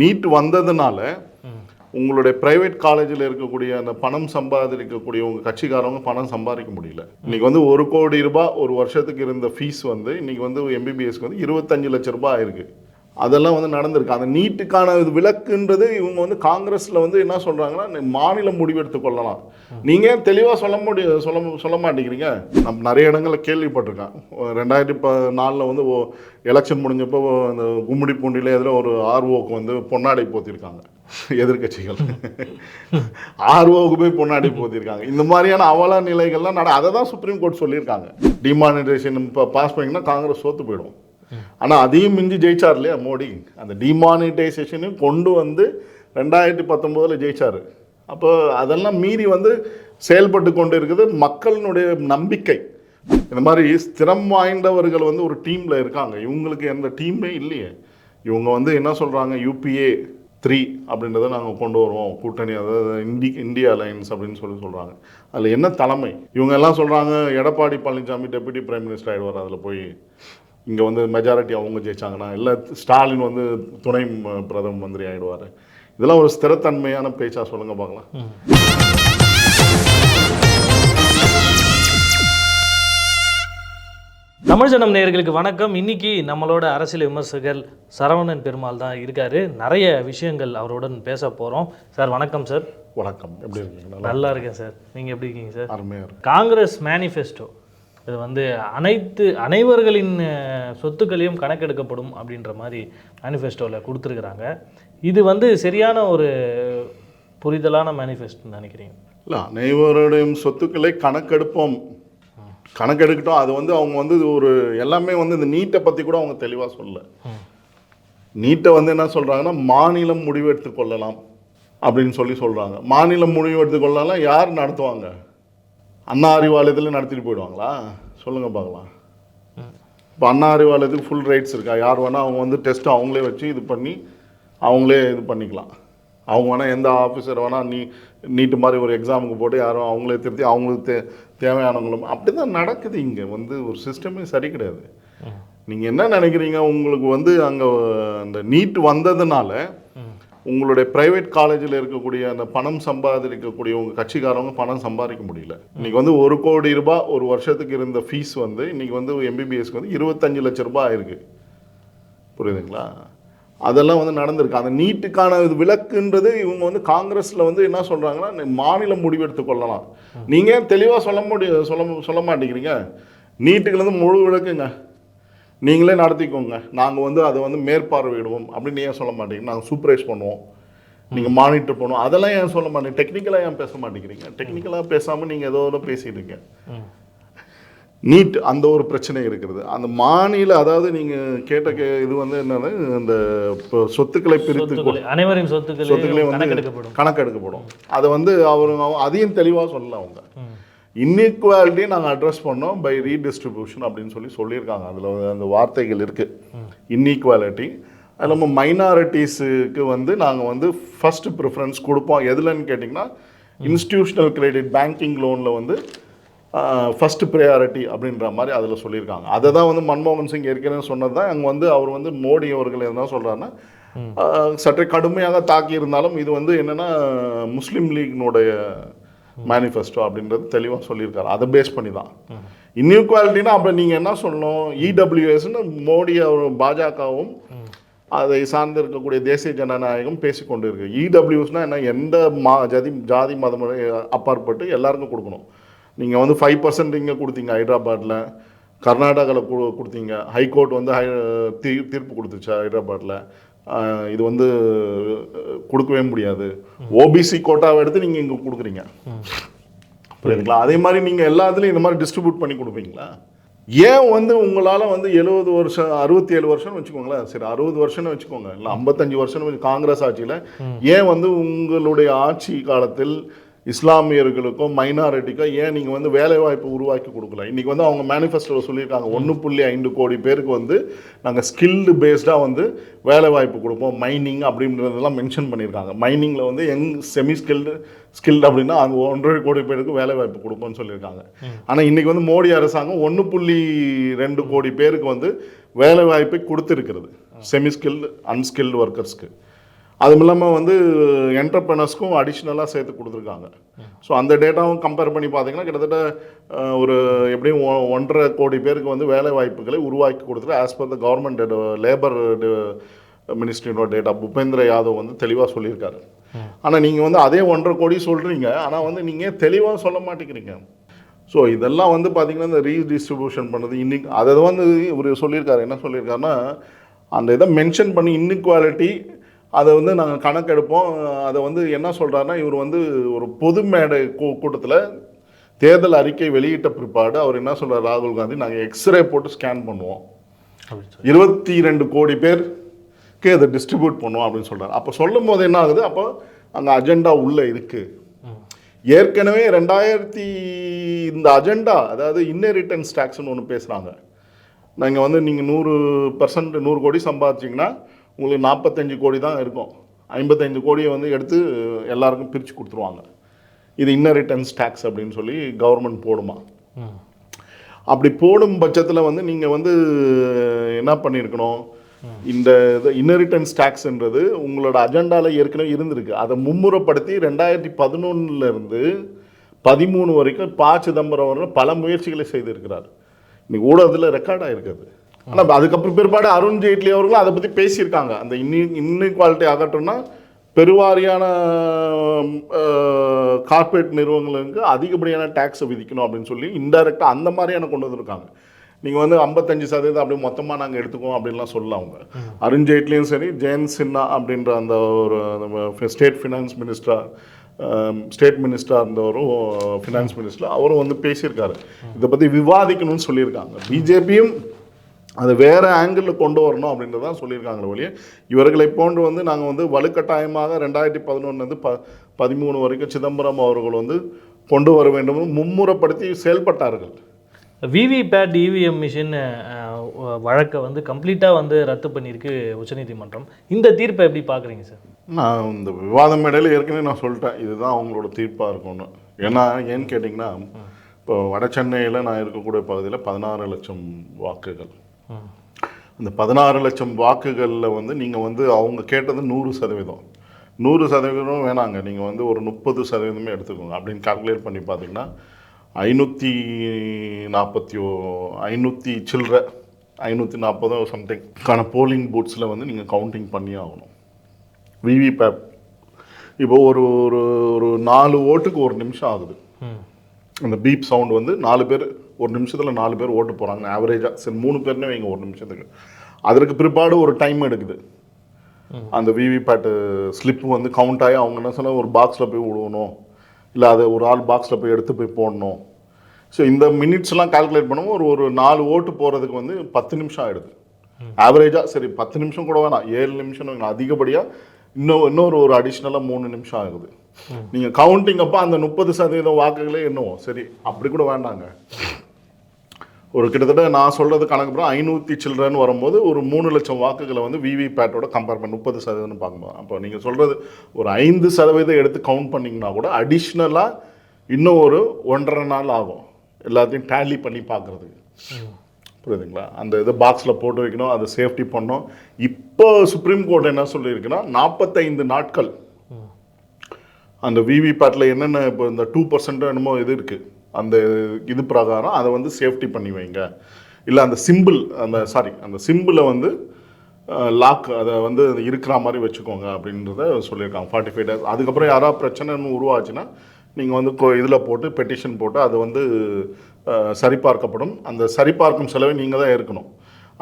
NEET வந்ததுனால உங்களுடைய private காலேஜில் இருக்கக்கூடிய அந்த பணம் சம்பாதிக்கக்கூடிய உங்க கட்சிக்காரவங்க பணம் சம்பாதிக்க முடியல. இன்னைக்கு வந்து ஒரு கோடி ரூபாய் ஒரு வருஷத்துக்கு இருந்த ஃபீஸ் வந்து இன்னைக்கு வந்து எம்பிபிஎஸ்க்கு வந்து இருபத்தஞ்சு லட்ச ரூபாய் ஆயிருக்கு. அதெல்லாம் வந்து நடந்திருக்கு. அந்த நீட்டுக்கான இது இவங்க வந்து காங்கிரஸில் வந்து என்ன சொல்கிறாங்கன்னா மாநிலம் முடிவெடுத்து கொள்ளலாம். நீங்கள் தெளிவாக சொல்ல முடிய சொல்ல சொல்ல மாட்டேங்கிறீங்க? நம்ம நிறைய இடங்களில் கேள்விப்பட்டிருக்கேன். ரெண்டாயிரத்தி ப நாலில் வந்து எலெக்ஷன் முடிஞ்சப்போ அந்த கும்மிடி பூண்டியில் எதில் ஒரு ஆர்ஓக்கு வந்து பொன்னாடை போத்திருக்காங்க. எதிர்க்கட்சிகள். ஆர்ஓக்கு போய் பொன்னாடி போத்திருக்காங்க. இந்த மாதிரியான அவல நிலைகள்லாம் நட அதை தான் சுப்ரீம் கோர்ட் சொல்லியிருக்காங்க. டிமானிட்டேஷன் இப்போ பாஸ் பண்ணிங்கன்னா காங்கிரஸ் சோத்து போயிடும். ஆனால் அதையும் மிஞ்சி ஜெயிச்சார் இல்லையா மோடி? அந்த டிமானிட்டைசேஷனையும் கொண்டு வந்து ரெண்டாயிரத்தி பத்தொம்போதில் ஜெயிச்சார். அப்போ அதெல்லாம் மீறி வந்து செயல்பட்டு கொண்டு இருக்குது மக்களினுடைய நம்பிக்கை. இந்த மாதிரி ஸ்திரம் வாய்ந்தவர்கள் வந்து ஒரு டீமில் இருக்காங்க. இவங்களுக்கு எந்த டீமே இல்லையே. இவங்க வந்து என்ன சொல்கிறாங்க யூபிஏ த்ரீ அப்படின்றத நாங்கள் கொண்டு வருவோம். கூட்டணி அதாவது இந்தி இந்தியா அலையன்ஸ் அப்படின்னு சொல்லி சொல்கிறாங்க அதில் என்ன தலைமை? இவங்க எல்லாம் சொல்கிறாங்க Edappadi Palaniswami deputy prime minister ஆகிடுவார் அதில் போய் இங்கே வந்து மெஜாரிட்டி அவங்க ஜெயிச்சாங்கன்னா இல்லை ஸ்டாலின் வந்து துணை பிரதம மந்திரி ஆகிடுவார் இதெல்லாம் ஒரு ஸ்திரத்தன்மையான பேச்சா சொல்லுங்க பார்க்கலாம் தமிழ் ஜனம் நேயர்களுக்கு வணக்கம். இன்னைக்கு நம்மளோட அரசியல் விமர்சகர் சரவணன் பெருமாள் தான் இருக்காரு. நிறைய விஷயங்கள் அவருடன் பேச போகிறோம் சார் வணக்கம் சார். வணக்கம். எப்படி இருக்கீங்க? நல்லா இருக்கேன் சார். நீங்கள் எப்படி இருக்கீங்க சார்? அருமையாக காங்கிரஸ் மேனிஃபெஸ்டோ இது வந்து அனைத்து அனைவர்களின் சொத்துக்களையும் கணக்கெடுக்கப்படும் அப்படின்ற மாதிரி மேனிஃபெஸ்டோவில் கொடுத்துருக்குறாங்க. இது வந்து சரியான ஒரு புரிதலான மேனிஃபெஸ்டோன்னு நினைக்கிறீங்க இல்லை அனைவருடையும் சொத்துக்களை கணக்கெடுப்போம். கணக்கெடுக்கட்டும் அது வந்து அவங்க வந்து ஒரு எல்லாமே வந்து இந்த நீட்டை பற்றி கூட அவங்க தெளிவாக சொல்லல. நீட்டை வந்து என்ன சொல்கிறாங்கன்னா மாநிலம் முடிவெடுத்து கொள்ளலாம் அப்படின்னு சொல்லி சொல்கிறாங்க மாநிலம் முடிவெடுத்து கொள்ளலாம் யார் நடத்துவாங்க? அண்ணா அறிவாலயத்தில் நடத்திட்டு போயிடுவாங்களா? சொல்லுங்கள் பார்க்கலாம். இப்போ அண்ணா அறிவாலயத்துக்கு ஃபுல் ரைட்ஸ் இருக்கா? யார் வேணால் அவங்க வந்து டெஸ்ட் அவங்களே வச்சு இது பண்ணி அவங்களே இது பண்ணிக்கலாம். அவங்க வேணால் எந்த ஆஃபீஸர் வேணால் நீ நீட்டு மாதிரி ஒரு எக்ஸாமுக்கு போட்டு யாரும் அவங்களே திருத்தி அவங்களுக்கு தே தேவையானவங்களும் அப்படி தான் நடக்குது இங்கே. வந்து ஒரு சிஸ்டமே சரி கிடையாது. நீங்கள் என்ன நினைக்கிறீங்க? உங்களுக்கு வந்து அங்கே அந்த நீட் வந்ததுனால உங்களுடைய பிரைவேட் காலேஜில் இருக்கக்கூடிய அந்த பணம் சம்பாதிக்கக்கூடிய உங்கள் கட்சிக்காரவங்க பணம் சம்பாதிக்க முடியல. இன்றைக்கி வந்து ஒரு கோடி ரூபாய் ஒரு வருஷத்துக்கு இருந்த ஃபீஸ் வந்து இன்றைக்கி வந்து எம்பிபிஎஸ்க்கு வந்து இருபத்தஞ்சு லட்ச ரூபாய் ஆயிருக்கு. புரியுதுங்களா? அதெல்லாம் வந்து நடந்திருக்கு. அந்த நீட்டுக்கான இது விளக்குன்றது இவங்க வந்து காங்கிரஸில் வந்து என்ன சொல்கிறாங்கன்னா மாநிலம் முடிவெடுத்து கொள்ளலாம். நீங்கள் தெளிவாக சொல்ல முடிய சொல்ல சொல்ல மாட்டேங்கிறீங்க? நீட்டுக்கு வந்து முழு விளக்குங்க. நீங்களே நடத்திக்கோங்க. நாங்கள் வந்து அதை வந்து மேற்பார்வையிடுவோம். அப்படின்னு ஏன் சொல்ல மாட்டீங்க? நாங்கள் சூப்பரைஸ் பண்ணுவோம். நீங்கள் மானிட்டர் பண்ணுவோம். அதெல்லாம் ஏன் சொல்ல மாட்டீங்க? டெக்னிக்கலாக ஏன் பேச மாட்டேங்கிறீங்க? டெக்னிக்கலாக பேசாமல் நீங்கள் ஏதோ ஒன்று பேசிட்டு இருக்கீங்க. நீட் அந்த ஒரு பிரச்சனை இருக்கிறது அந்த மாநில அதாவது நீங்கள் கேட்ட கே இது வந்து என்னன்னா இந்த இப்போ சொத்துக்களை பிரித்து சொத்துக்களை. அனைவரின் சொத்துக்களே சொத்துக்களையும் வந்து கணக்கெடுக்கப்படும். அதை வந்து அவர் அதையும் தெளிவாக சொல்லல அவங்க. இன்இக்வாலிட்டி நாங்கள் அட்ரஸ் பண்ணோம் பை ரீடிஸ்ட்ரிபியூஷன் அப்படின்னு சொல்லி சொல்லியிருக்காங்க. அதில் அந்த வார்த்தைகள் இருக்குது இன்இக்வாலிட்டி அது நம்ம மைனாரிட்டிஸுக்கு வந்து நாங்கள் வந்து ஃபர்ஸ்ட் ப்ரிஃபரன்ஸ் கொடுப்போம். எதுலன்னு கேட்டிங்கன்னா இன்ஸ்டியூஷனல் கிரெடிட் பேங்கிங் லோனில் வந்து ஃபர்ஸ்ட் ப்ரையாரிட்டி அப்படின்ற மாதிரி அதில் சொல்லியிருக்காங்க. அதை தான் வந்து மன்மோகன் சிங் ஏற்கனவே சொன்னது தான் அங்கே வந்து அவர் வந்து மோடி அவர்கள் என்ன சொல்கிறாருன்னா சற்றே கடுமையாக தாக்கி இருந்தாலும் இது வந்து என்னென்னா முஸ்லீம் லீக்னுடைய மேனிஃபெஸ்டோ அப்படின்றது தெளிவாக சொல்லியிருக்காரு. அதை பேஸ் பண்ணி தான் இன்இக்வாலிட்டினா அப்போ நீங்கள் என்ன சொல்லணும்? இடபிள்யூஎஸ்னு மோடி பாஜகவும் அதை சார்ந்து இருக்கக்கூடிய தேசிய ஜனநாயகம் பேசிக்கொண்டு இருக்கு இடபிள்யூஸ்னா என்ன? எந்த மா ஜாதி ஜாதி மதம் அப்பாற்பட்டு எல்லாருக்கும் கொடுக்கணும். நீங்கள் வந்து ஃபைவ் பர்சன்ட் இங்கே கொடுத்தீங்க ஹைதராபாத்தில் கர்நாடகாவில் கொடுத்தீங்க. ஹைகோர்ட் வந்து ஹை தீர்ப்பு கொடுத்துச்சு ஹைதராபாத்தில் இது வந்து கொடுக்கவே முடியாது. ஓபிசி கோட்டாவை எடுத்து நீங்கள் இங்கே கொடுக்குறீங்க. புரியுதுங்களா? அதே மாதிரி நீங்கள் எல்லாத்துலேயும் இந்த மாதிரி டிஸ்ட்ரிபியூட் பண்ணி கொடுப்பீங்களா? ஏன் வந்து உங்களால் வந்து எழுபது வருஷம் அறுபத்தி ஏழு வருஷம்னு வச்சுக்கோங்களேன். சரி அறுபது வருஷம்னு வச்சுக்கோங்க. இல்லை ஐம்பத்தஞ்சு வருஷம்னு காங்கிரஸ் ஆட்சியில் ஏன் வந்து உங்களுடைய ஆட்சி காலத்தில் இஸ்லாமியர்களுக்கும் மைனாரிட்டிக்கும் ஏன் நீங்கள் வந்து வேலை வாய்ப்பு உருவாக்கி கொடுக்கல? இன்றைக்கி வந்து அவங்க மேனிஃபெஸ்டோவில் சொல்லியிருக்காங்க ஒன்று புள்ளி ஐந்து கோடி பேருக்கு வந்து நாங்கள் ஸ்கில்டு பேஸ்டாக வந்து வேலை வாய்ப்பு கொடுப்போம் மைனிங் அப்படின்றதெல்லாம் மென்ஷன் பண்ணியிருக்காங்க. மைனிங்கில் வந்து யங் செமி ஸ்கில்டு ஸ்கில்டு அப்படின்னா அங்கே ஒன்றரை கோடி பேருக்கு வேலை வாய்ப்பு கொடுப்போம்னு சொல்லியிருக்காங்க. ஆனால் இன்றைக்கி வந்து மோடி அரசாங்கம் ஒன்று புள்ளி ரெண்டு கோடி பேருக்கு வந்து வேலை வாய்ப்பை கொடுத்துருக்கிறது. செமி ஸ்கில்டு அன்ஸ்கில்டு ஒர்க்கர்ஸ்க்கு அதுவும் இல்லாமல் வந்து என்டர்பிரனர்ஸ்க்கும் அடிஷ்னலாக சேர்த்து கொடுத்துருக்காங்க. ஸோ அந்த டேட்டாவும் கம்பேர் பண்ணி பார்த்தீங்கன்னா கிட்டத்தட்ட ஒரு எப்படியும் ஒ- ஒன்றரை கோடி பேருக்கு வந்து வேலை வாய்ப்புகளை உருவாக்கி கொடுத்துட்டு as per the government labour மினிஸ்ட்ரியோட data Bhupendra Yadav வந்து தெளிவாக சொல்லியிருக்காரு. ஆனால் நீங்கள் வந்து அதே ஒன்றரை கோடி சொல்கிறீங்க ஆனால் வந்து நீங்கள் தெளிவாக சொல்ல மாட்டேங்கிறீங்க. ஸோ இதெல்லாம் வந்து பார்த்தீங்கன்னா இந்த ரீடிஸ்ட்ரிபியூஷன் பண்ணது இன்னைக்கு அதை வந்து இவர் சொல்லியிருக்காரு என்ன சொல்லியிருக்காருன்னா அந்த இதை மென்ஷன் பண்ணி இன்இக்வாலிட்டி அதை வந்து நாங்கள் கணக்கெடுப்போம். அதை வந்து என்ன சொல்கிறாருன்னா இவர் வந்து ஒரு பொது மேடை கூ கூட்டத்தில் தேர்தல் அறிக்கை வெளியிட்ட பிற்பாடு அவர் என்ன சொல்றாரு ராகுல் காந்தி நாங்கள் எக்ஸ்ரே போட்டு ஸ்கேன் பண்ணுவோம். இருபத்தி ரெண்டு கோடி பேருக்கு அதை டிஸ்ட்ரிபியூட் பண்ணுவோம் அப்படின்னு சொல்றாரு. அப்போ சொல்லும் போது என்ன ஆகுது? அப்போ அங்கே அஜெண்டா உள்ளே இருக்குது. ஏற்கனவே ரெண்டாயிரத்தி இந்த அஜெண்டா அதாவது இன்னெரிட்டன்ஸ் டேக்ஸ்னு ஒன்று பேசுகிறாங்க நீங்கள் வந்து நீங்கள் நூறு பர்சன்ட் நூறு கோடி சம்பாதிச்சிங்கன்னா உங்களுக்கு நாற்பத்தஞ்சு கோடி தான் இருக்கும். ஐம்பத்தஞ்சு கோடியை வந்து எடுத்து எல்லாருக்கும் பிரித்து கொடுத்துருவாங்க. இது இன்னெரிட்டன்ஸ் டேக்ஸ் அப்படின்னு சொல்லி கவர்மெண்ட் போடுமா? அப்படி போடும் பட்சத்தில் வந்து நீங்கள் வந்து என்ன பண்ணியிருக்கணும் இந்த இன்னெரிட்டன்ஸ் டேக்ஸ்ன்றது உங்களோட அஜெண்டாவில் ஏற்கனவே இருந்திருக்கு. அதை மும்முரப்படுத்தி ரெண்டாயிரத்தி பதினொன்னுல இருந்து பதிமூணு வரைக்கும் ப சிதம்பரம் அவர்கள் பல முயற்சிகளை செய்திருக்கிறார். இன்னைக்கு ஊடகத்தில் ரெக்கார்ட் ஆயிருக்குது ஆனால் அதுக்கப்புறம் பிற்பாடு அருண் ஜேட்லி அவர்களும் அதை பற்றி பேசியிருக்காங்க. அந்த இன்னி இன்இக்வாலிட்டி அகற்றம்னா பெருவாரியான கார்ப்பரேட் நிறுவனங்களுக்கு அதிகப்படியான டேக்ஸை விதிக்கணும் அப்படின்னு சொல்லி இன்டைரக்டாக அந்த மாதிரியான கொண்டு வந்திருக்காங்க. நீங்கள் வந்து ஐம்பத்தஞ்சு சதவீதம் அப்படி மொத்தமாக நாங்கள் எடுத்துக்குவோம் அப்படின்லாம் சொல்லல அவங்க. அருண் ஜேட்லியும் சரி ஜெயந்த் சின்ஹா அப்படின்ற அந்த ஒரு ஸ்டேட் ஃபினான்ஸ் மினிஸ்டர் ஸ்டேட் மினிஸ்டராக இருந்தவரும் ஃபினான்ஸ் மினிஸ்டர் அவரும் வந்து பேசியிருக்காரு. இதை பற்றி விவாதிக்கணும்னு சொல்லியிருக்காங்க. பிஜேபியும் அதை வேற ஆங்கிளில் கொண்டு வரணும் அப்படின்றத தான் சொல்லியிருக்காங்களே ஒழிய இவர்களை போன்று வந்து நாங்கள் வந்து வலுக்கட்டாயமாக ரெண்டாயிரத்தி பதினொன்றுலேருந்து ப பதிமூணு வரைக்கும் சிதம்பரம் அவர்கள் வந்து கொண்டு வர வேண்டும் மும்முரப்படுத்தி செயல்பட்டார்கள். விவிபேட் இவிஎம் மிஷின் வழக்கை வந்து கம்ப்ளீட்டாக வந்து ரத்து பண்ணியிருக்கு உச்சநீதிமன்றம். இந்த தீர்ப்பை எப்படி பார்க்குறீங்க சார்? நான் இந்த விவாதம் மேடையில் ஏற்கனவே நான் சொல்லிட்டேன். இதுதான் அவங்களோட தீர்ப்பாக இருக்கும்னு. ஏன்னா ஏன்னு கேட்டிங்கன்னா இப்போ வட சென்னையில் நான் இருக்கக்கூடிய பகுதியில் பதினாறு லட்சம் வாக்குகள். அந்த பதினாறு லட்சம் வாக்குகளில் வந்து நீங்கள் வந்து அவங்க கேட்டது நூறு சதவீதம். நூறு சதவீதம் வேணாங்க. நீங்கள் வந்து ஒரு முப்பது சதவீதமே எடுத்துக்கோங்க. அப்படின்னு கால்குலேட் பண்ணி பார்த்தீங்கன்னா ஐநூற்றி நாற்பத்தி ஓ ஐநூற்றி சில்லற ஐநூற்றி நாற்பதோ சம்திங்கான போலிங் பூத்ஸில் வந்து நீங்கள் கவுண்டிங் பண்ணி ஆகணும். விவிபேப் இப்போ ஒரு ஒரு ஒரு நாலு ஓட்டுக்கு ஒரு நிமிஷம் ஆகுது. அந்த பீப் சவுண்ட் வந்து நாலு பேர் ஒரு நிமிஷத்தில் நாலு பேர் ஓட்டு போகிறாங்க ஆவரேஜாக சரி மூணு பேர்னே வைங்க ஒரு நிமிஷத்துக்கு. அதற்கு பிற்பாடு ஒரு டைம் எடுக்குது. அந்த விவிபேட்டு ஸ்லிப் வந்து கவுண்ட் ஆகி அவங்க என்ன சொன்னால் ஒரு பாக்ஸில் போய் விடுவணும். இல்லை அதை ஒரு ஆள் பாக்ஸில் போய் எடுத்து போய் போடணும். ஸோ இந்த மினிட்ஸ்லாம் கால்குலேட் பண்ணும்போது ஒரு ஒரு நாலு ஓட்டு போகிறதுக்கு வந்து பத்து நிமிஷம் ஆகிடுது ஆவரேஜாக சரி பத்து நிமிஷம் கூட வேணாம். ஏழு நிமிஷம் வைங்க. அதிகப்படியாக இன்னும் இன்னொரு ஒரு அடிஷ்னலாக மூணு நிமிஷம் ஆகுது. நீங்கள் கவுண்டிங் அப்போ அந்த முப்பது சதவீதம் வாக்குகளே என்னவோ சரி அப்படி கூட வேண்டாங்க. ஒரு கிட்டத்தட்ட நான் சொல்கிறது கணக்கு அப்புறம் ஐநூற்றி சில்ட்ரன் வரும்போது ஒரு மூணு லட்சம் வாக்குகளை வந்து விவி பேட்டோட கம்பேர் பண்ணி முப்பது சதவீதம் பார்க்கும்போது. அப்போ நீங்கள் சொல்கிறது ஒரு ஐந்து சதவீதம் எடுத்து கவுண்ட் பண்ணிங்கன்னா கூட அடிஷ்னலாக இன்னும் ஒரு ஒன்றரை நாள் ஆகும். எல்லாத்தையும் டேலி பண்ணி பார்க்குறதுக்கு. புரியுதுங்களா? அந்த இதை பாக்ஸில் போட்டு வைக்கணும் அதை சேஃப்டி பண்ணணும். இப்போ சுப்ரீம் கோர்ட் என்ன சொல்லியிருக்குன்னா நாற்பத்தைந்து நாட்கள். அந்த விவிபேட்டில் என்னென்ன இப்போ இந்த டூ பர்சன்ட் என்னமோ இது இருக்குது அந்த இது பிரகாரம் அதை வந்து சேஃப்டி பண்ணி வைங்க. இல்லை அந்த சிம்பிள் அந்த சாரி அந்த சிம்பிளை வந்து லாக் அதை வந்து இருக்கிற மாதிரி வச்சுக்கோங்க அப்படின்றத சொல்லியிருக்காங்க. ஃபார்ட்டி ஃபைவ் டேஸ் அதுக்கப்புறம் யாராவது பிரச்சனைன்னு உருவாச்சுன்னா நீங்கள் வந்து கோ இதில் போட்டு பெட்டிஷன் போட்டு அது வந்து சரிபார்க்கப்படும். அந்த சரிபார்க்கும் செலவை நீங்கள் தான் இருக்கணும்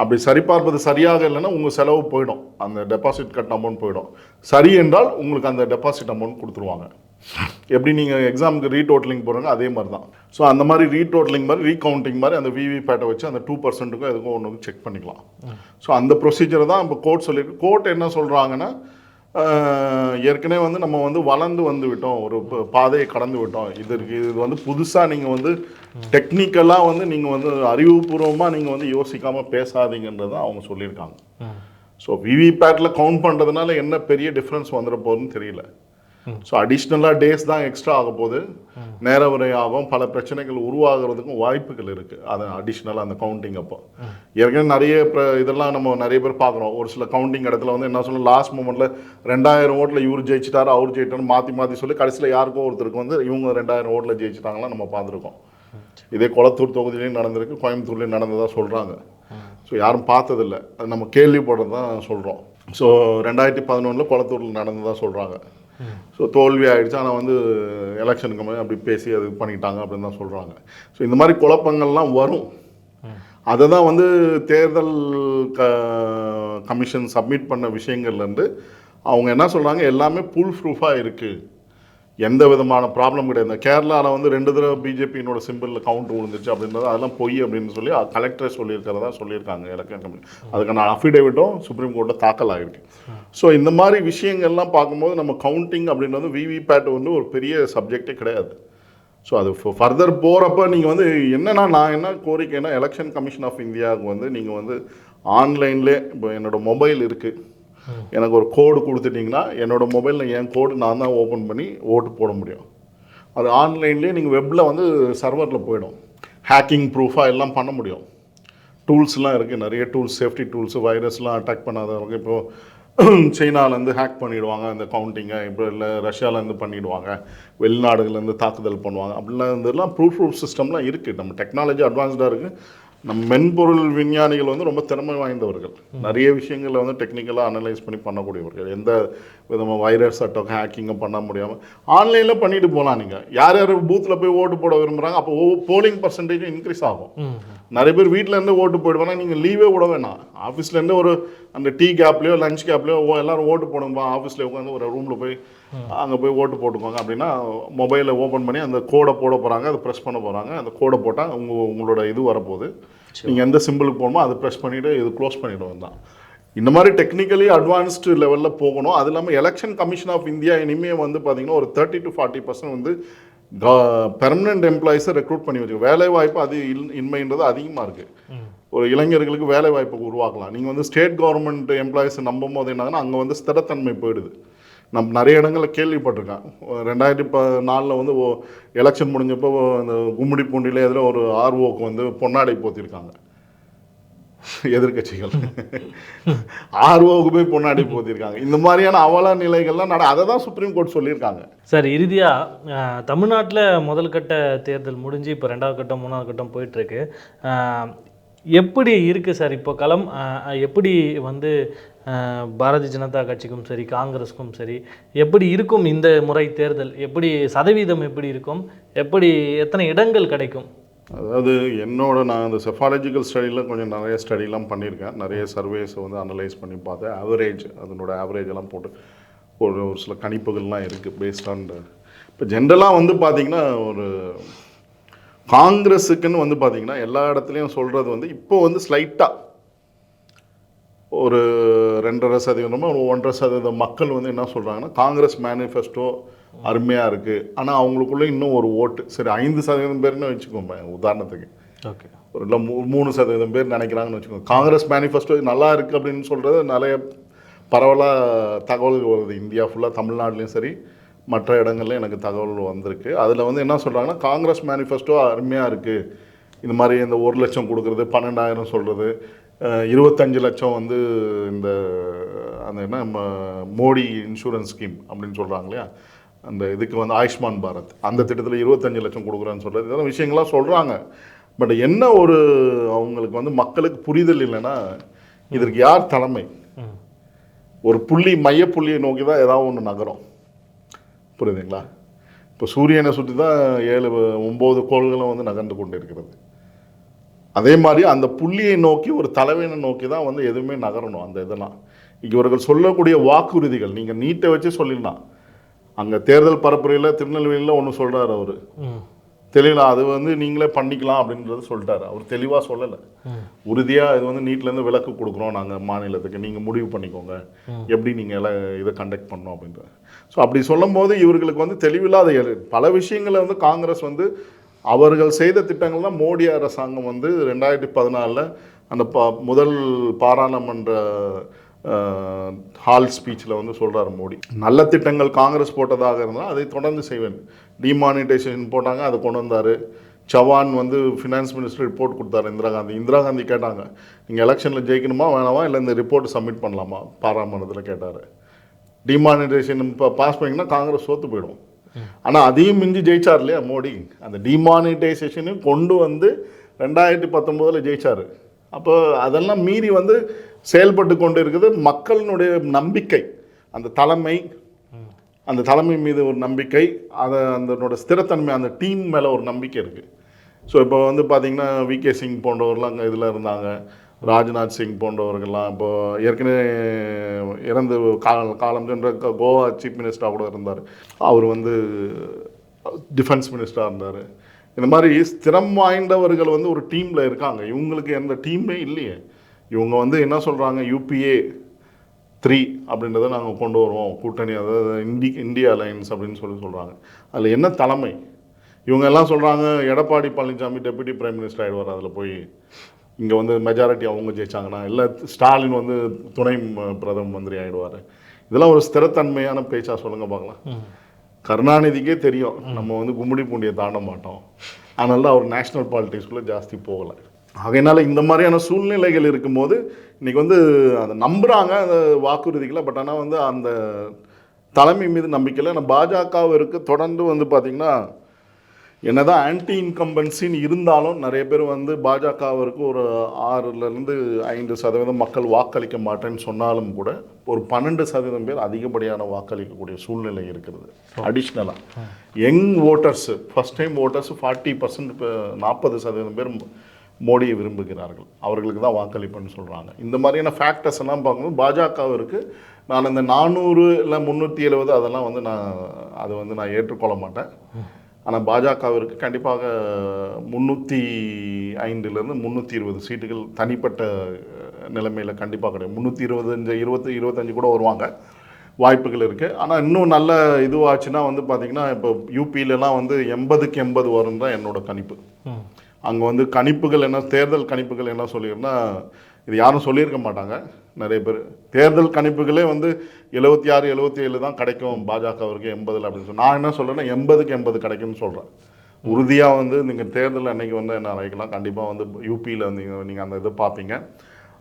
அப்படி சரிபார்ப்பது சரியாக இல்லைன்னா உங்கள் செலவு போயிடும். அந்த டெபாசிட் கட்டின அமௌண்ட் போயிடும். சரி என்றால் உங்களுக்கு அந்த டெபாசிட் அமௌண்ட் கொடுத்துருவாங்க. எப்படி நீங்கள் எக்ஸாமுக்கு ரீடோட்டலிங் போகிறாங்க அதே மாதிரி தான். ஸோ அந்த மாதிரி ரீடோட்டலிங் மாதிரி ரீகவுண்டிங் மாதிரி அந்த விவி பேட்டை வச்சு அந்த டூ பர்சன்ட்டுக்கும் எதுக்கும் ஒன்று செக் பண்ணிக்கலாம். ஸோ அந்த ப்ரொசீஜரை தான் இப்போ கோர்ட் சொல்லியிருக்கு கோர்ட் என்ன சொல்கிறாங்கன்னா ஏற்கனவே வந்து நம்ம வந்து வளர்ந்து வந்து விட்டோம். ஒரு பாதையை கடந்து விட்டோம். இது இருக்கு. இது வந்து புதுசாக நீங்கள் வந்து டெக்னிக்கலாக வந்து நீங்கள் வந்து அறிவுபூர்வமாக நீங்கள் வந்து யோசிக்காமல் பேசாதீங்கன்றதை அவங்க சொல்லியிருக்காங்க. ஸோ விவிபேட்டில் கவுண்ட் பண்ணுறதுனால என்ன பெரிய டிஃப்ரென்ஸ் வந்துட போகுதுன்னு தெரியல. ஸோ அடிஷ்னலாக டேஸ் தான் எக்ஸ்ட்ரா ஆக போது நேர உரையாகவும் பல பிரச்சனைகள் உருவாகிறதுக்கும் வாய்ப்புகள் இருக்குது அது அடிஷ்னலாக அந்த கவுண்டிங் அப்போ. ஏற்கனவே நிறைய இதெல்லாம் நம்ம நிறைய பேர் பார்க்குறோம். ஒரு சில கவுண்டிங் இடத்துல வந்து என்ன சொல்லணும் லாஸ்ட் மூமெண்ட்டில் ரெண்டாயிரம் ஓட்டில் இவர் ஜெயிச்சிட்டாரு அவர் ஜெயிட்டாரு மாற்றி மாற்றி சொல்லி கடைசியில் யாருக்கோ ஒருத்தருக்கு வந்து இவங்க ரெண்டாயிரம் ஓட்டில் ஜெயிச்சிட்டாங்களாம் நம்ம பார்த்துருக்கோம். இதே குளத்தூர் தொகுதியிலையும் நடந்திருக்கு கோயம்புத்தூர்லேயும் நடந்ததாக சொல்கிறாங்க ஸோ யாரும் பார்த்ததில்ல. அது நம்ம கேள்விப்படுறது தான் சொல்கிறோம் ஸோ ரெண்டாயிரத்தி பதினொன்றில் குளத்தூரில் நடந்ததாக சொல்கிறாங்க ஸோ தோல்வி ஆகிடுச்சு ஆனால் வந்து எலெக்ஷனுக்கு முன்னாடி அப்படி பேசி அது பண்ணிட்டாங்க அப்படின்னு தான் சொல்கிறாங்க ஸோ இந்த மாதிரி குழப்பங்கள்லாம் வரும். அதை தான் வந்து தேர்தல் க கமிஷன் சப்மிட் பண்ண விஷயங்கள்லேருந்து அவங்க என்ன சொல்கிறாங்க எல்லாமே புல் ப்ரூஃபாக இருக்குது எந்த விதமான ப்ராப்ளம் கிடையாது. இந்த கேரளாவில் வந்து ரெண்டு தடவை பிஜேபியினோட சிம்பிளில் கவுண்ட் விழுந்துச்சு அப்படின்றது அதெல்லாம் பொய் அப்படின்னு சொல்லி கலெக்டரை சொல்லியிருக்கிறதா சொல்லியிருக்காங்க எலக்ஷன் கமிஷன் அதுக்கான அஃபிடேவிட்டும் சுப்ரீம் கோர்ட்டில் தாக்கல் ஆகிருக்கு ஸோ இந்த மாதிரி விஷயங்கள்லாம் பார்க்கும்போது நம்ம கவுண்டிங் அப்படின்றது விவிபேட் வந்து ஒரு பெரிய சப்ஜெக்டே கிடையாது. ஸோ அது ஃபர்தர் போகிறப்ப நீங்கள் வந்து என்னென்னா நான் என்ன கோரிக்கைன்னா எலெக்ஷன் கமிஷன் ஆஃப் இந்தியாவுக்கு வந்து நீங்கள் வந்து ஆன்லைன்லேயே இப்போ என்னோடய மொபைல் இருக்குது எனக்கு ஒரு கோடு கொடுத்துட்டிங்கன்னா என்னோட மொபைலில் என் கோடு நான் தான் ஓப்பன் பண்ணி ஓட்டு போட முடியும். அது ஆன்லைன்லேயே நீங்கள் வெப்பில் வந்து சர்வரில் போயிடும். ஹேக்கிங் ப்ரூஃபாக எல்லாம் பண்ண முடியும். டூல்ஸ்லாம் இருக்குது நிறைய டூல்ஸ் சேஃப்டி டூல்ஸ் வைரஸ்லாம் அட்டாக் பண்ணாதவங்க இப்போது சைனாலேருந்து ஹேக் பண்ணிவிடுவாங்க அந்த கவுண்டிங்கை இப்போ இல்லை ரஷ்யாவிலேருந்து பண்ணிவிடுவாங்க வெளிநாடுகள்லேருந்து தாக்குதல் பண்ணுவாங்க. அப்படிலாம் இருந்தெல்லாம் ப்ரூஃப் ப்ரூஃப் சிஸ்டம்லாம் இருக்குது நம்ம டெக்னாலஜி அட்வான்ஸ்டாக இருக்குது நம்ம மென்பொருள் விஞ்ஞானிகள் வந்து ரொம்ப திறமை வாய்ந்தவர்கள். நிறைய விஷயங்களை வந்து டெக்னிக்கலாக அனலைஸ் பண்ணி பண்ணக்கூடியவர்கள். எந்த விதமாக வைரஸ் அட்டாக் ஹேக்கிங்கும் பண்ண முடியாமல் ஆன்லைனில் பண்ணிட்டு போகலாம் நீங்கள் யார் யார் பூத்தில் போய் ஓட்டு போட விரும்புகிறாங்க அப்போ போலிங் பர்சன்டேஜும் இன்க்ரீஸ் ஆகும். நிறைய பேர் வீட்ல இருந்து ஓட்டு போயிடுவாங்க நீங்கள் லீவே விட வேணாம். ஆஃபீஸ்ல இருந்து ஒரு அந்த டீ கேப்லையோ லஞ்ச் கேப்லையோ எல்லாரும் ஓட்டு போடுங்கப்பா ஆஃபீஸில் உட்காந்து ஒரு ரூமில் போய் அங்கே போய் ஓட்டு போட்டுக்கோங்க அப்படின்னா மொபைலை ஓப்பன் பண்ணி அந்த கோடை போட போகிறாங்க அதை ப்ரெஸ் பண்ண போகிறாங்க அந்த கோடை போட்டால் உங்க உங்களோட இது வரப்போகுது. நீங்கள் எந்த சிம்பிளுக்கு போகணுமோ அதை ப்ரெஸ் பண்ணிவிட்டு இது க்ளோஸ் பண்ணிவிடுவோம் தான். இந்த மாதிரி டெக்னிக்கலி அட்வான்ஸ்டு லெவலில் போகணும். அது இல்லாமல் எலெக்ஷன் கமிஷன் ஆஃப் இந்தியா இனிமேல் வந்து பார்த்தீங்கன்னா ஒரு தேர்ட்டி டு ஃபார்ட்டி பர்சன்ட் வந்து பெர்மனன்ட் எம்ப்ளாயிஸை ரெக்ரூட் பண்ணி வச்சுக்கோ வேலை வாய்ப்பு அது இல்- இன்மைன்றது அதிகமாக இருக்குது ஒரு இளைஞர்களுக்கு வேலை வாய்ப்பு உருவாக்கலாம். நீங்கள் வந்து ஸ்டேட் கவர்மெண்ட் எம்ப்ளாயிஸை நம்பும் போது என்னாங்கன்னா அங்கே வந்து ஸ்திரத்தன்மை போயிடுது. நம்ம நிறைய இடங்களில் கேள்விப்பட்டிருக்கேன். ரெண்டாயிரத்தி ப நாலில் வந்து ஓ எலெக்ஷன் முடிஞ்சப்போ அந்த கும்மிடி பூண்டியில் எதில் ஒரு ஆர்ஓக்கு வந்து பொன்னாடை போத்திருக்காங்க. எதிர்க்கட்சிகள். ஆர்ஓவுக்கு போய் பொன்னாடி போத்திருக்காங்க. இந்த மாதிரியான அவல நிலைகள்லாம் நட அதை தான் சுப்ரீம் கோர்ட் சொல்லியிருக்காங்க. சார் இறுதியாக தமிழ்நாட்டில் முதல் கட்ட தேர்தல் முடிஞ்சு இப்போ ரெண்டாவது கட்டம் மூணாவது கட்டம் போயிட்டுருக்கு. எப்படி இருக்குது சார் இப்போ களம்? எப்படி வந்து பாரதிய ஜனதா கட்சிக்கும் சரி காங்கிரஸுக்கும் சரி எப்படி இருக்கும் இந்த முறை தேர்தல்? எப்படி சதவீதம் எப்படி இருக்கும்? எப்படி எத்தனை இடங்கள் கிடைக்கும்? அதாவது என்னோட நான் அந்த செஃபாலஜிக்கல் ஸ்டடியில் கொஞ்சம் நிறைய ஸ்டடிலாம் பண்ணியிருக்கேன். நிறைய சர்வேஸை வந்து அனலைஸ் பண்ணி பார்த்தேன். ஆவரேஜ் அதனோட ஆவரேஜ் எல்லாம் போட்டு ஒரு ஒரு சில கணிப்புகள்லாம் இருக்குது பேஸ்ட் ஆன் இப்போ ஜென்ரலாக வந்து பார்த்திங்கன்னா ஒரு காங்கிரஸுக்குன்னு வந்து பார்த்திங்கன்னா எல்லா இடத்துலையும் சொல்கிறது வந்து இப்போ வந்து ஸ்லைட்டாக ஒரு ரெண்டரை சதவீதமோ ஒரு ஒன்றரை சதவீதம் மக்கள் வந்து என்ன சொல்கிறாங்கன்னா காங்கிரஸ் மேனிஃபெஸ்டோ அருமையாக இருக்குது ஆனால் அவங்களுக்குள்ள இன்னும் ஒரு ஓட்டு. சரி ஐந்து சதவீதம் பேர்னு வச்சுக்கோங்க உதாரணத்துக்கு. ஓகே. ஒரு இல்லை மூ மூணு சதவீதம் பேர் நினைக்கிறாங்கன்னு வச்சுக்கோங்க. காங்கிரஸ் மேனிஃபெஸ்டோ நல்லா இருக்குது அப்படின்னு சொல்கிறது நிறைய பரவலாக தகவல்கள் வருது. இந்தியா ஃபுல்லாக தமிழ்நாட்டிலையும் சரி மற்ற இடங்கள்லையும் எனக்கு தகவல் வந்திருக்கு. அதில் வந்து என்ன சொல்கிறாங்கன்னா காங்கிரஸ் மேனிஃபெஸ்டோ அருமையாக இருக்குது இந்த மாதிரி இந்த ஒரு லட்சம் கொடுக்குறது பன்னெண்டாயிரம் சொல்கிறது இருபத்தஞ்சு லட்சம் வந்து இந்த அந்த என்ன மோடி இன்சூரன்ஸ் ஸ்கீம் அப்படின்னு சொல்கிறாங்க இல்லையா? அந்த இதுக்கு வந்து ஆயுஷ்மான் பாரத். அந்த திட்டத்தில் இருபத்தஞ்சு லட்சம் கொடுக்குறேன்னு சொல்கிறது இதெல்லாம் விஷயங்கள்லாம் சொல்கிறாங்க பட் என்ன ஒரு அவங்களுக்கு வந்து மக்களுக்கு புரிதல் இல்லைன்னா இதற்கு யார் தலைமை? ஒரு புள்ளி மைய புள்ளியை நோக்கி தான் ஏதாவது ஒன்று நகரும். புரியுதுங்களா? இப்போ சூரியனை சுற்றி தான் ஏழு ஒம்பது கோள்களும் வந்து நகர்ந்து கொண்டு இருக்கிறது அதே மாதிரி அந்த புள்ளியை நோக்கி ஒரு தலைவனை நோக்கி தான் வந்து எதுவுமே நகரணும் அந்த இதெல்லாம். இவர்கள் சொல்லக்கூடிய வாக்குறுதிகள் நீங்கள் நீட்டை வச்சு சொல்லிடலாம். அங்கே தேர்தல் பரப்புரையில் திருநெல்வேலியில் ஒன்று சொல்கிறார் அவர். தெரியல அது வந்து நீங்களே பண்ணிக்கலாம் அப்படின்றது சொல்லிட்டாரு. அவர் தெளிவாக சொல்லலை. உறுதியாக இது வந்து நீட்லேருந்து விலக்கு கொடுக்குறோம் நாங்கள் மாநிலத்துக்கு. நீங்கள் முடிவு பண்ணிக்கோங்க. எப்படி நீங்கள் எல்லாம் இதை கண்டக்ட் பண்ணோம் அப்படின்ற ஸோ அப்படி சொல்லும்போது இவர்களுக்கு வந்து தெளிவில்லாத பல விஷயங்களை வந்து காங்கிரஸ் வந்து அவர்கள் செய்த திட்டங்கள் தான் மோடி அரசாங்கம் வந்து ரெண்டாயிரத்தி பதினாலில் அந்த ப முதல் பாராளுமன்ற ஹால் ஸ்பீச்சில் வந்து சொல்கிறார் மோடி. நல்ல திட்டங்கள் காங்கிரஸ் போட்டதாக இருந்தால் அதை தொடர்ந்து செய்வேன். டிமானிட்டைசேஷன் போட்டாங்க அதை கொண்டு வந்தார். சவான் வந்து ஃபினான்ஸ் மினிஸ்டர் ரிப்போர்ட் கொடுத்தாரு இந்திரா காந்தி. இந்திரா காந்தி கேட்டாங்க நீங்கள் எலெக்ஷனில் ஜெயிக்கணுமா வேணாமா? இல்லை இந்த ரிப்போர்ட் சப்மிட் பண்ணலாமா? பாராளுமன்றத்தில் கேட்டார். டிமானிட்டைசேஷன் இப்போ பாஸ் பண்ணிங்கன்னா காங்கிரஸ் சோத்து போயிடும். ஆனால் அதையும் மிஞ்சி ஜெயிச்சார் இல்லையா மோடி? அந்த டிமானிட்டைசேஷனையும் கொண்டு வந்து ரெண்டாயிரத்தி பத்தொம்போதில் ஜெயிச்சார். அப்போ அதெல்லாம் மீறி வந்து செயல்பட்டு கொண்டு இருக்குது மக்களினுடைய நம்பிக்கை. அந்த தலைமை அந்த தலைமை மீது ஒரு நம்பிக்கை அதை அதனோட ஸ்திரத்தன்மை அந்த டீம் மேலே ஒரு நம்பிக்கை இருக்குது ஸோ இப்போ வந்து பார்த்திங்கன்னா வி கே சிங் போன்றவர்லாம் அங்கே இதில் இருந்தாங்க. ராஜ்நாத் சிங் போன்றவர்கள்லாம் இப்போ ஏற்கனவே இறந்து கால காலம் சென்ற கோவா சீஃப் மினிஸ்டராக கூட இருந்தார். அவர் வந்து டிஃபென்ஸ் மினிஸ்டராக இருந்தார். இந்த மாதிரி ஸ்திரம் வாய்ந்தவர்கள் வந்து ஒரு டீமில் இருக்காங்க. இவங்களுக்கு எந்த டீமே இல்லையே. இவங்க வந்து என்ன சொல்கிறாங்க யூபிஏ த்ரீ அப்படின்றத நாங்கள் கொண்டு வருவோம். கூட்டணி அதாவது இந்தி இந்தியா அலையன்ஸ் அப்படின்னு சொல்லி சொல்கிறாங்க அதில் என்ன தலைமை? இவங்க எல்லாம் சொல்கிறாங்க Edappadi Palaniswami deputy prime minister ஆகிடுவார் அதில் போய் இங்கே வந்து மெஜாரிட்டி அவங்க ஜெயிச்சாங்கன்னா இல்லை ஸ்டாலின் வந்து துணை பிரதம மந்திரி ஆகிடுவார் இதெல்லாம் ஒரு ஸ்திரத்தன்மையான பேச்சா சொல்லுங்க பார்க்கலாம் கருணாநிதிக்கே தெரியும். நம்ம வந்து கும்மிடி பூண்டியை தாண்ட மாட்டோம். அதனால தான் அவர் நேஷ்னல் பாலிட்டிக்ஸ்குள்ளே ஜாஸ்தி போகலை. ஆகையினால இந்த மாதிரியான சூழ்நிலைகள் இருக்கும்போது இன்னைக்கு வந்து அதை நம்புகிறாங்க அந்த வாக்குறுதிகளை பட் ஆனால் வந்து அந்த தலைமை மீது நம்பிக்கையில் ஆனால் பாஜகவிற்கு தொடர்ந்து வந்து பார்த்திங்கன்னா என்னதான் ஆன்டி இன்கம்பன்சின்னு இருந்தாலும் நிறைய பேர் வந்து பாஜகவிற்கு ஒரு ஆறுலேருந்து ஐந்து சதவீதம் மக்கள் வாக்களிக்க மாட்டேன்னு சொன்னாலும் கூட ஒரு பன்னெண்டு சதவீதம் பேர் அதிகப்படியான வாக்களிக்கக்கூடிய சூழ்நிலை இருக்கிறது. அடிஷ்னலாக young voters first time voters forty percent நாற்பது சதவீதம் பேர் மோடியை விரும்புகிறார்கள். அவர்களுக்கு தான் வாக்களிப்புன்னு சொல்கிறாங்க இந்த மாதிரியான ஃபேக்டர்ஸ் எல்லாம் பார்க்கும்போது பாஜகவிற்கு நான் இந்த நானூறு இல்லை முந்நூற்றி எழுபது அதெல்லாம் வந்து நான் அதை வந்து நான் ஏற்றுக்கொள்ள மாட்டேன். ஆனால் பாஜகவிற்கு கண்டிப்பாக முந்நூற்றி ஐந்துலேருந்து முந்நூற்றி இருபது சீட்டுகள் தனிப்பட்ட நிலைமையில் கண்டிப்பாக கிடையாது முந்நூற்றி இருபத்தஞ்சு இருபத்தி இருபத்தஞ்சு கூட வருவாங்க. வாய்ப்புகள் இருக்குது ஆனால் இன்னும் நல்ல இதுவாச்சுன்னா வந்து பார்த்திங்கன்னா இப்போ யூபியிலலாம் வந்து எண்பதுக்கு எண்பது வரும் தான் என்னோட கணிப்பு. அங்கே வந்து கணிப்புகள் என்ன தேர்தல் கணிப்புகள் என்ன சொல்லியிருந்தா இது யாரும் சொல்லியிருக்க மாட்டாங்க. நிறைய பேர். தேர்தல் கணிப்புகளே வந்து எழுபத்தி ஆறு எழுபத்தி ஏழு தான் கிடைக்கும் பாஜகவிற்கு எண்பதில் அப்படின்னு சொல்லி நான் என்ன சொல்கிறேன்னா எண்பதுக்கு எண்பது கிடைக்கும்னு சொல்கிறேன் உறுதியாக வந்து நீங்கள் தேர்தல் அன்னைக்கு வந்து என்ன அழைக்கலாம்? கண்டிப்பாக வந்து யூபியில் வந்து நீங்கள் அந்த இதை பார்ப்பீங்க.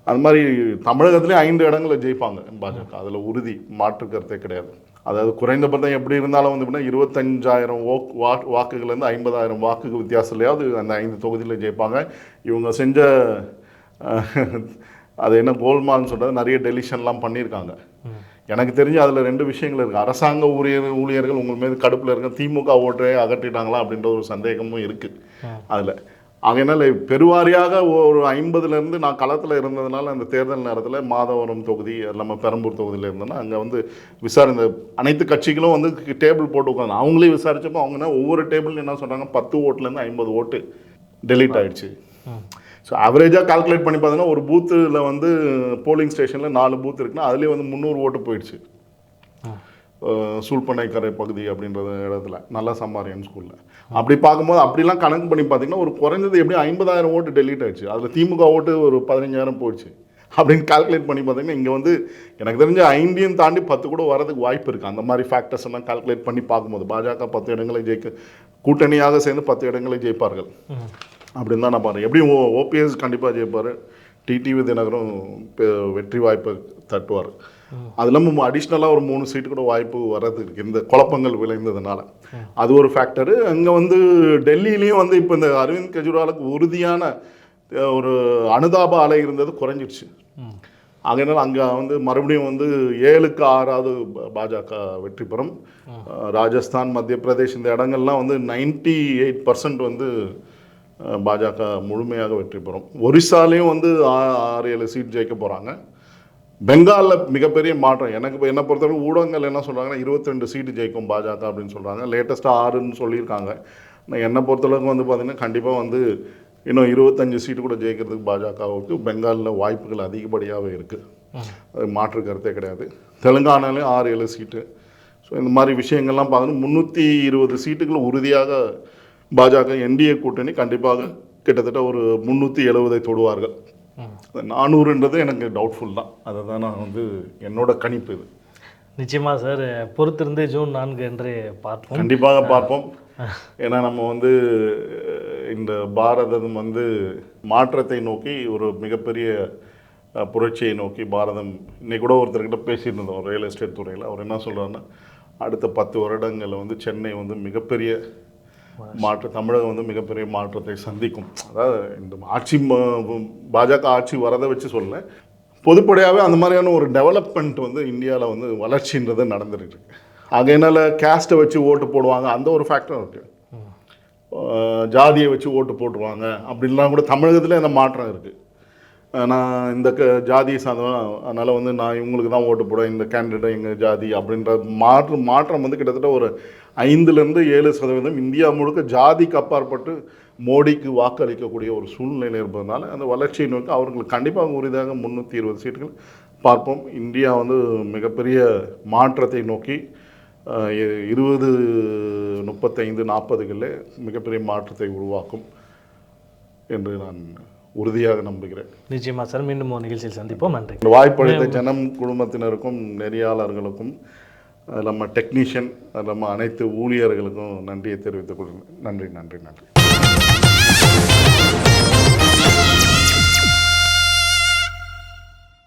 அது மாதிரி தமிழகத்துலேயும் ஐந்து இடங்களில் ஜெயிப்பாங்க பாஜக. அதில் உறுதி மாற்று கருத்தே கிடையாது. அதாவது குறைந்தபட்சம் எப்படி இருந்தாலும் வந்து எப்படின்னா இருபத்தஞ்சாயிரம் ஓக் வா வாக்குகள்லேருந்து ஐம்பதாயிரம் வாக்குக்கு வித்தியாசத்துலையாவது அந்த ஐந்து தொகுதியில் ஜெயிப்பாங்க. இவங்க செஞ்ச அது என்ன கோல்மால்னு சொல்கிறது நிறைய டெலிஷன்லாம் பண்ணியிருக்காங்க. எனக்கு தெரிஞ்சு அதில் ரெண்டு விஷயங்கள் இருக்குது அரசாங்க ஊழியர் ஊழியர்கள் உங்கள் மீது கடுப்பில் இருக்க திமுக ஓட்டை அகற்றிட்டாங்களா அப்படின்ற ஒரு சந்தேகமும் இருக்குது அதில். அதனால் பெருவாரியாக ஒரு ஐம்பதுலேருந்து நான் களத்தில் இருந்ததுனால அந்த தேர்தல் நேரத்தில் மாதவரம் தொகுதி நம்ம பெரம்பூர் தொகுதியில் இருந்தேன்னா அங்கே வந்து விசாரிந்த அனைத்து கட்சிகளும் வந்து டேபிள் போட்டு உட்காந்து அவங்களே விசாரித்தப்போ அவங்க என்ன ஒவ்வொரு டேபிள் என்ன சொல்கிறாங்க பத்து ஓட்டுலேருந்து ஐம்பது ஓட்டு டெலீட் ஆகிடுச்சு ஸோ ஆவரேஜாக கால்குலேட் பண்ணி பார்த்தீங்கன்னா ஒரு பூத்தில் வந்து போலிங் ஸ்டேஷனில் நாலு பூத் இருக்குன்னா அதுலேயே வந்து முந்நூறு ஓட்டு போயிடுச்சு. அஹ் சூழ்பண்ணைக்கரை பகுதி அப்படின்ற இடத்துல நல்ல சம்பாரியன் ஸ்கூலில் அப்படி பார்க்கும்போது அப்படிலாம் கணக்கு பண்ணி பார்த்தீங்கன்னா ஒரு குறைஞ்சது எப்படி ஐம்பதாயிரம் ஓட்டு டெலீட் ஆயிடுச்சு. அதில் திமுக ஓட்டு ஒரு பதினஞ்சாயிரம் போயிடுச்சு. அப்படின்னு கால்குலேட் பண்ணி பார்த்தீங்கன்னா இங்கே வந்து எனக்கு தெரிஞ்ச ஐந்தையும் தாண்டி பத்து கூட வரதுக்கு வாய்ப்பு இருக்குது அந்த மாதிரி ஃபேக்டர்ஸ் எல்லாம் கால்குலேட் பண்ணி பார்க்கும்போது பாஜக பத்து இடங்களை ஜெயிக்க கூட்டணியாக சேர்ந்து பத்து இடங்களை ஜெயிப்பார்கள். அப்படின்னு தான் நான் பாருங்கள் எப்படியும் ஓபிஎஸ் கண்டிப்பாக ஜெயிப்பார். டிடிவி தினகரும் பெ- வெற்றி வாய்ப்பை தட்டுவார். அது இல்லாமல் அடிஷ்னலாக ஒரு மூணு சீட்டு கூட வாய்ப்பு வர்றது இந்த குழப்பங்கள் விளைந்ததுனால. அது ஒரு ஃபேக்டரு அங்கே வந்து டெல்லியிலையும் வந்து இப்போ இந்த அரவிந்த் கெஜ்ரிவாலுக்கு உறுதியான ஒரு அனுதாப அலை இருந்தது குறைஞ்சிடுச்சு. அதனால் அங்கே வந்து மறுபடியும் வந்து ஏழுக்கு ஆறாவது பாஜக வெற்றி பெறும். ராஜஸ்தான் மத்திய பிரதேஷ் இந்த இடங்கள்லாம் வந்து நைன்டி எயிட் பர்சன்ட் வந்து பாஜக முழுமையாக வெற்றி பெறும். ஒரிசாலையும் வந்து ஆ- ஆறு ஏழு சீட் ஜெயிக்க போகிறாங்க பெங்காலில் மிகப்பெரிய மாற்றம். எனக்கு இப்போ என்னை பொறுத்தவரை ஊடகங்கள் என்ன சொல்கிறாங்கன்னா இருபத்தி ரெண்டு சீட்டு ஜெயிக்கும் பாஜக அப்படின்னு சொல்கிறாங்க லேட்டஸ்ட்டாக ஆறுன்னு சொல்லியிருக்காங்க. நான் என்னை பொறுத்தளவுக்கு வந்து பார்த்திங்கன்னா கண்டிப்பாக வந்து இன்னும் இருபத்தஞ்சு சீட்டு கூட ஜெயிக்கிறதுக்கு பாஜகவுக்கு பெங்காலில் வாய்ப்புகள் அதிகப்படியாகவே இருக்குது அது மாற்று கருத்தே கிடையாது. தெலுங்கானாலையும் ஆறு ஏழு சீட்டு ஸோ இந்த மாதிரி விஷயங்கள்லாம் பார்க்கணும் முந்நூற்றி இருபது சீட்டுகள் உறுதியாக பாஜக என்டிஏ கூட்டணி கண்டிப்பாக கிட்டத்தட்ட ஒரு முந்நூற்றி எழுபதை தொடுவார்கள். நானூறுன்றது எனக்கு டவுட்ஃபுல் தான். அதை தான் நான் வந்து என்னோட கணிப்பு இது. நிச்சயமா சார் பொறுத்திருந்து ஜூன் நான்கு என்று பார்ப்போம். கண்டிப்பாக பார்ப்போம். ஏன்னா நம்ம வந்து இந்த பாரதம் வந்து மாற்றத்தை நோக்கி ஒரு மிகப்பெரிய புரட்சியை நோக்கி பாரதம் இன்னைக்கு கூட ஒருத்தர்கிட்ட பேசிட்டு இருந்தோம் ரியல் எஸ்டேட் துறையில். அவர் என்ன சொல்றாருன்னா அடுத்த பத்து வருடங்களில் வந்து சென்னை வந்து மிகப்பெரிய மாற்ற தமிழகம் வந்து மிகப்பெரிய மாற்றத்தை சந்திக்கும். அதாவது இந்த ஆட்சி பாஜக ஆட்சி வரதை வச்சு சொல்ல பொதுப்படையாகவே அந்த மாதிரியான ஒரு டெவலப்மெண்ட் வந்து இந்தியாவில் வந்து வளர்ச்சின்றது நடந்துட்டு இருக்கு ஆகையினால கேஸ்ட்டை வச்சு ஓட்டு போடுவாங்க அந்த ஒரு ஃபேக்டர் இருக்குது ஜாதியை வச்சு ஓட்டு போட்டுருவாங்க அப்படின்லாம் கூட தமிழகத்தில் அந்த மாற்றம் இருக்குது நான் இந்த க ஜாதியை சார்ந்தவன் அதனால் வந்து நான் இவங்களுக்கு தான் ஓட்டு போடுவேன். இந்த கேண்டிடேட் எங்கள் ஜாதி அப்படின்ற மாற்று மாற்றம் வந்து கிட்டத்தட்ட ஒரு ஐந்துலேருந்து ஏழு சதவீதம் இந்தியா முழுக்க ஜாதிக்கு அப்பாற்பட்டு மோடிக்கு வாக்களிக்கக்கூடிய ஒரு சூழ்நிலை இருப்பதனால அந்த வளர்ச்சியை நோக்கி அவர்களுக்கு கண்டிப்பாக உரிதாக முந்நூற்றி இருபது சீட்டுகள் பார்ப்போம். இந்தியா வந்து மிகப்பெரிய மாற்றத்தை நோக்கி இருபது முப்பத்தைந்து நாற்பதுகளில் மிகப்பெரிய மாற்றத்தை உருவாக்கும் என்று நான் உறுதியாக நம்புகிறேன். நிச்சயமா சார் மீண்டும் ஒரு நிகழ்ச்சியில் சந்திப்போம். நன்றி. இந்த வாய்ப்பளித்த ஜனம் குடும்பத்தினருக்கும் நெறியாளர்களுக்கும் நம்ம டெக்னீஷியன் நம்ம அனைத்து ஊழியர்களுக்கும் நன்றியை தெரிவித்துக் கொள்கிறேன். நன்றி நன்றி நன்றி.